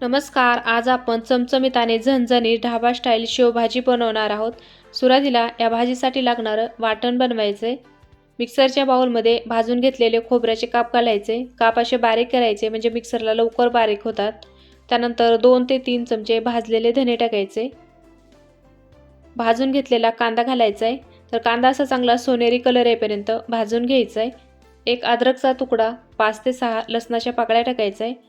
नमस्कार आज आपण चमचमीत आणि झणझणी ढाबा स्टाईल शेवभाजी बनवणार आहोत. सुरुवातीला या भाजीसाठी लागणारं वाटण बनवायचे मिक्सरच्या बाउलमध्ये भाजून घेतलेले खोबऱ्याचे काप घालायचे. काप असे बारीक करायचे म्हणजे मिक्सरला लवकर बारीक होतात. त्यानंतर दोन ते तीन चमचे भाजलेले धने टाकायचे. भाजून घेतलेला कांदा घालायचा आहे तर कांदा असा चांगला सोनेरी कलर येईपर्यंत भाजून घ्यायचा आहे एक अद्रकचा तुकडा पाच ते सहा लसणाच्या पाकळ्या टाकायचा आहे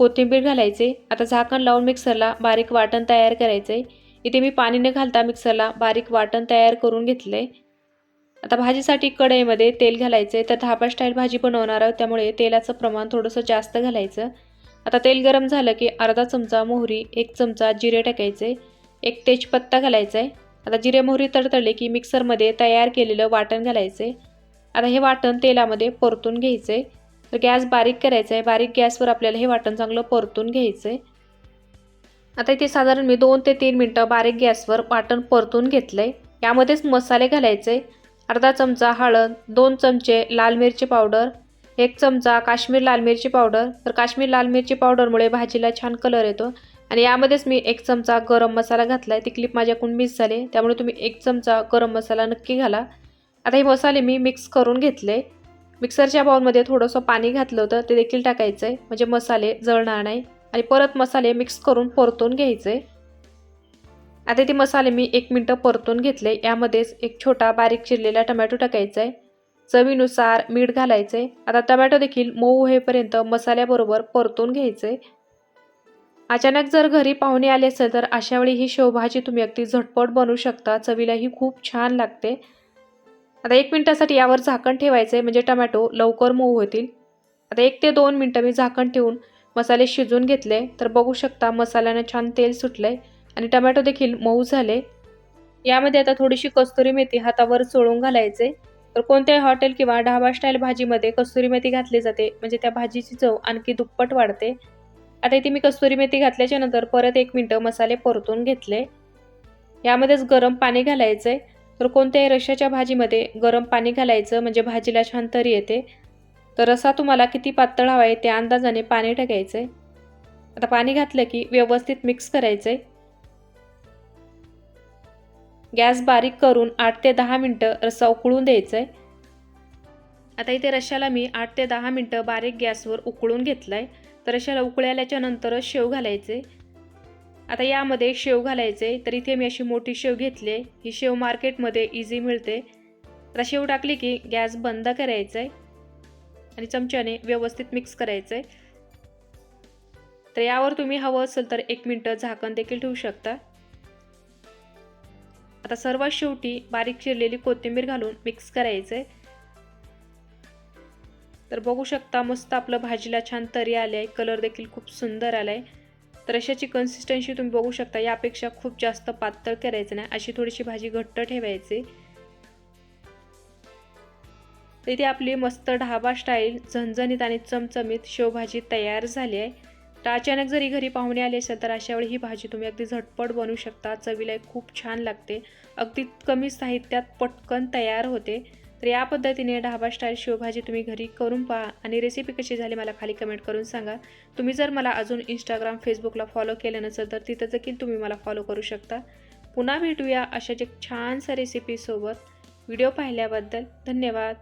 कोथिंबीर घालायचे आता झाकण लावून मिक्सरला बारीक वाटण तयार करायचे. इथे मी पाणी न घालता मिक्सरला बारीक वाटण तयार करून घेतले. आता भाजीसाठी कढईमध्ये तेल घालायचे तर धाबा स्टाईल भाजी बनवणार आहोत त्यामुळे तेलाचं प्रमाण थोडंसं जास्त घालायचं. आता तेल गरम झालं की अर्धा चमचा मोहरी एक चमचा जिरे टाकायचे एक तेजपत्ता घालायचा आहे आता जिरे मोहरी तडतडले की मिक्सरमध्ये तयार केलेलं वाटण घालायचे. आता हे वाटण तेलामध्ये परतून घ्यायचे. तर गॅस बारीक करायचा आहे. बारीक गॅसवर आपल्याला हे वाटण चांगलं परतून घ्यायचं आहे आता इथे साधारण मी दोन ते तीन मिनटं बारीक गॅसवर वाटण परतून घेतलं आहे यामध्येच मसाले घालायचे. अर्धा चमचा हळद दोन चमचे लाल मिरची पावडर एक चमचा काश्मीर लाल मिरची पावडर. तर काश्मीर लाल मिरची पावडरमुळे भाजीला छान कलर येतो. आणि यामध्येच मी एक चमचा गरम मसाला घातला आहे ती क्लिप माझ्याकडून मिस झाली. त्यामुळे तुम्ही एक चमचा गरम मसाला नक्की घाला. आता हे मसाले मी मिक्स करून घेतले. मिक्सरच्या बाउलमध्ये थोडंसं पाणी घातलं होतं ते देखील टाकायचं आहे म्हणजे मसाले जळणार नाही. आणि परत मसाले मिक्स करून परतून घ्यायचे आता ते मसाले मी एक मिनटं परतून घेतले. यामध्येच एक छोटा बारीक चिरलेला टमॅटो टाकायचा आहे चवीनुसार मीठ घालायचं आहे आता टमॅटो देखील मऊ होईपर्यंत मसाल्याबरोबर परतून घ्यायचे अचानक जर घरी पाहुणे आले असेल तर अशावेळी ही शेवभाजी तुम्ही अगदी झटपट बनवू शकता. चवीलाही खूप छान लागते. आता एक मिनटासाठी यावर झाकण ठेवायचं आहे म्हणजे टमॅटो लवकर मऊ होतील. आता एक ते दोन मिनटं मी झाकण ठेवून मसाले शिजवून घेतले तर बघू शकता मसाल्यानं छान तेल सुटलं आहे आणि टमॅटो देखील मऊ झाले. यामध्ये आता थोडीशी कस्तुरी मेथी हातावर चोळून घालायचे. तर कोणत्याही हॉटेल किंवा ढाबा स्टाईल भाजीमध्ये कस्तुरी मेथी घातली जाते म्हणजे त्या भाजीची चव आणखी दुप्पट वाढते. आता इथे मी कस्तुरी मेथी घातल्याच्या नंतर परत एक मिनटं मसाले परतून घेतले. यामध्येच गरम पाणी घालायचं आहे तर कोणत्याही रश्याच्या भाजीमध्ये गरम पाणी घालायचं म्हणजे भाजीला छान तरी येते. तर रसा तुम्हाला किती पातळ हवा आहे त्या अंदाजाने पाणी टाकायचं आहे आता पाणी घातलं की व्यवस्थित मिक्स करायचं आहे गॅस बारीक करून आठ ते दहा मिनटं रस्सा उकळून द्यायचा आहे आता इथे रश्याला मी आठ ते दहा मिनटं बारीक गॅसवर उकळून घेतलं आहे तर रश्याला उकळी नंतरच शेव घालायचे आता यामध्ये शेव घालायचे तर इथे मी अशी मोठी शेव घेतली आहे. ही शेव मार्केटमध्ये इझी मिळते. तर शेव टाकली की गॅस बंद करायचा आहे आणि चमच्याने व्यवस्थित मिक्स करायचं आहे तर यावर तुम्ही हवं असेल तर एक मिनटं झाकण देखील ठेवू शकता. आता सर्वात शेवटी बारीक चिरलेली कोथिंबीर घालून मिक्स करायचं आहे तर बघू शकता मस्त आपलं भाजीला छान तरी आले आहे कलर देखील खूप सुंदर आला आहे तर अशाची कन्सिस्टन्सी तुम्ही बघू शकता. यापेक्षा खूप जास्त पातळ करायचं नाही. अशी थोडीशी भाजी घट्ट ठेवायची. तर इथे आपली मस्त ढाबा स्टाईल झणझणीत आणि चमचमीत शेवभाजी तयार झाली आहे. तर अचानक जरी घरी पाहुणे आले असेल तर अशा वेळी ही भाजी तुम्ही अगदी झटपट बनवू शकता. चवीला खूप छान लागते. अगदी कमी साहित्यात पटकन तयार होते. तर या पद्धतीने ढाबा स्टाईल शेवभाजी तुम्ही घरी करून पहा आणि रेसिपी कशी झाली मला खाली कमेंट करून सांगा. तुम्ही जर मला अजून इंस्टाग्राम फेसबुकला फॉलो केलं नसेल तर तिथं देखील तुम्ही मला फॉलो करू शकता. पुन्हा भेटूया अशाच एक छानसा रेसिपीसोबत व्हिडिओ पाहिल्याबद्दल धन्यवाद.